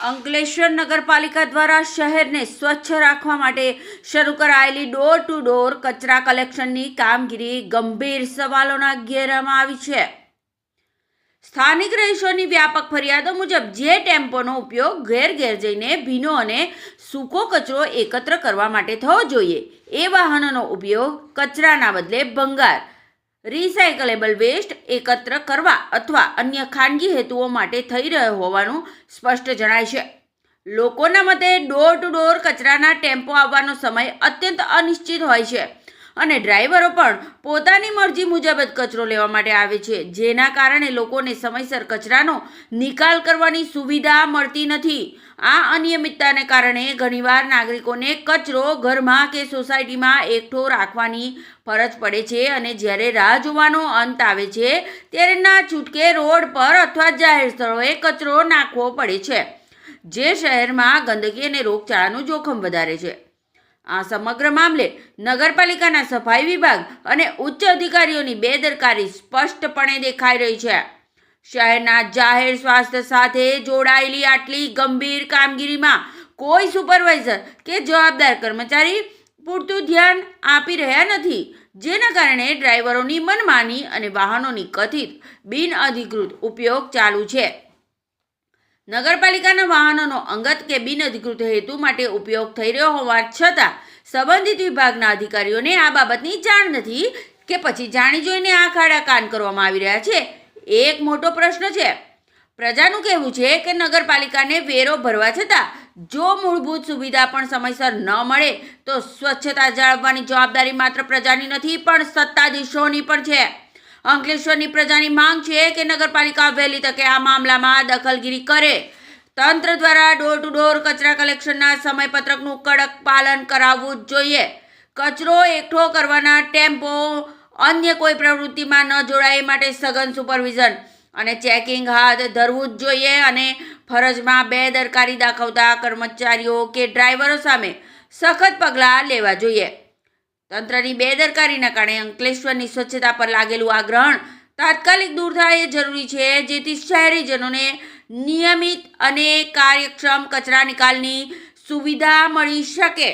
અંકલેશ્વર નગરપાલિકા દ્વારા શહેરને સ્વચ્છ રાખવા માટે શરૂ કરાયેલી ડોર ટુ ડોર કચરા કલેક્શનની કામગીરી ગંભીર સવાલોના ઘેરામાં આવી છે. સ્થાનિક રહીશોની વ્યાપક ફરિયાદો મુજબ જે ટેમ્પોનો ઉપયોગ ઘેર ઘેર જઈને ભીનો અને સૂકો કચરો એકત્ર કરવા માટે થવો જોઈએ, એ વાહનોનો ઉપયોગ કચરાના બદલે ભંગાર રિસાયકલેબલ વેસ્ટ એકત્ર કરવા અથવા અન્ય ખાનગી હેતુઓ માટે થઈ રહ્યો હોવાનું સ્પષ્ટ જણાય છે. લોકોના મતે ડોર ટુ ડોર કચરાના ટેમ્પો આવવાનો સમય અત્યંત અનિશ્ચિત હોય છે. અને ડ્રાઈવરો પણ પોતાની મરજી મુજબ જ કચરો લેવા માટે આવે છે. જેના કારણે લોકોને સમયસર કચરાનો નિકાલ કરવાની સુવિધા મળતી નથી. આ અનિયમિતતાને કારણે ઘણીવાર નાગરિકોને કચરો ઘરમાં કે સોસાયટીમાં એકઠો રાખવાની ફરજ પડે છે અને જ્યારે રાહ જોવાનો અંત આવે છે, ત્યારે ના છૂટકે રોડ પર અથવા જાહેર સ્થળોએ કચરો નાખવો પડે છે. જે શહેરમાં ગંદકી અને રોગચાળાનું જોખમ વધારે છે. આ સમગ્ર મામલે નગરપાલિકાના સફાઈ વિભાગ અને ઉચ્ચ અધિકારીઓની બેદરકારી સ્પષ્ટપણે દેખાઈ રહી છે. શહેરના જાહેર સ્વાસ્થ્ય સાથે જોડાયેલી આટલી ગંભીર કામગીરીમાં કોઈ સુપરવાઇઝર કે જવાબદાર કર્મચારી પૂરતું ધ્યાન આપી રહ્યા નથી, જેના કારણે ડ્રાઈવરોની મનમાની અને વાહનોની કથિત, બિનઅધિકૃત ઉપયોગ ચાલુ છે. નગરપાલિકાના વાહનોનો અંગત કે બિનઅધિકૃત હેતુ માટે ઉપયોગ થઈ રહ્યો હોવા છતાં સંબંધિત વિભાગના અધિકારીઓને આ બાબતની જાણ નથી કે પછી જાણી જોઈને આ ખાડા કાન કરવામાં આવી રહ્યા છે. એક મોટો પ્રશ્ન છે. પ્રજાનું કહેવું છે કે નગરપાલિકાને વેરો ભરવા છતાં જો મૂળભૂત સુવિધા પણ સમયસર ન મળે તો સ્વચ્છતા જાળવવાની જવાબદારી માત્ર પ્રજાની નથી પણ સત્તાધીશોની પણ છે. અંકલેશ્વરની પ્રજાની માંગ છે કે નગરપાલિકા વહેલી તકે આ મામલામાં દખલગીરી કરે. તંત્ર દ્વારા ડોર ટુ ડોર કચરા કલેક્શનના સમયપત્રકનું કડક પાલન કરાવવું જ જોઈએ. કચરો એકઠો કરવાના ટેમ્પો અન્ય કોઈ પ્રવૃત્તિમાં ન જોડાય એ માટે સઘન સુપરવિઝન અને ચેકિંગ હાથ ધરવું જ જોઈએ અને ફરજમાં બેદરકારી દાખવતા કર્મચારીઓ કે ડ્રાઈવરો સામે સખત પગલાં લેવા જોઈએ. તંત્રની બેદરકારીના કારણે અંકલેશ્વરની સ્વચ્છતા પર લાગેલું આ ગ્રહણ તાત્કાલિક દૂર થાય એ જરૂરી છે, જેથી શહેરીજનોને નિયમિત અને કાર્યક્ષમ કચરા નિકાલની સુવિધા મળી શકે.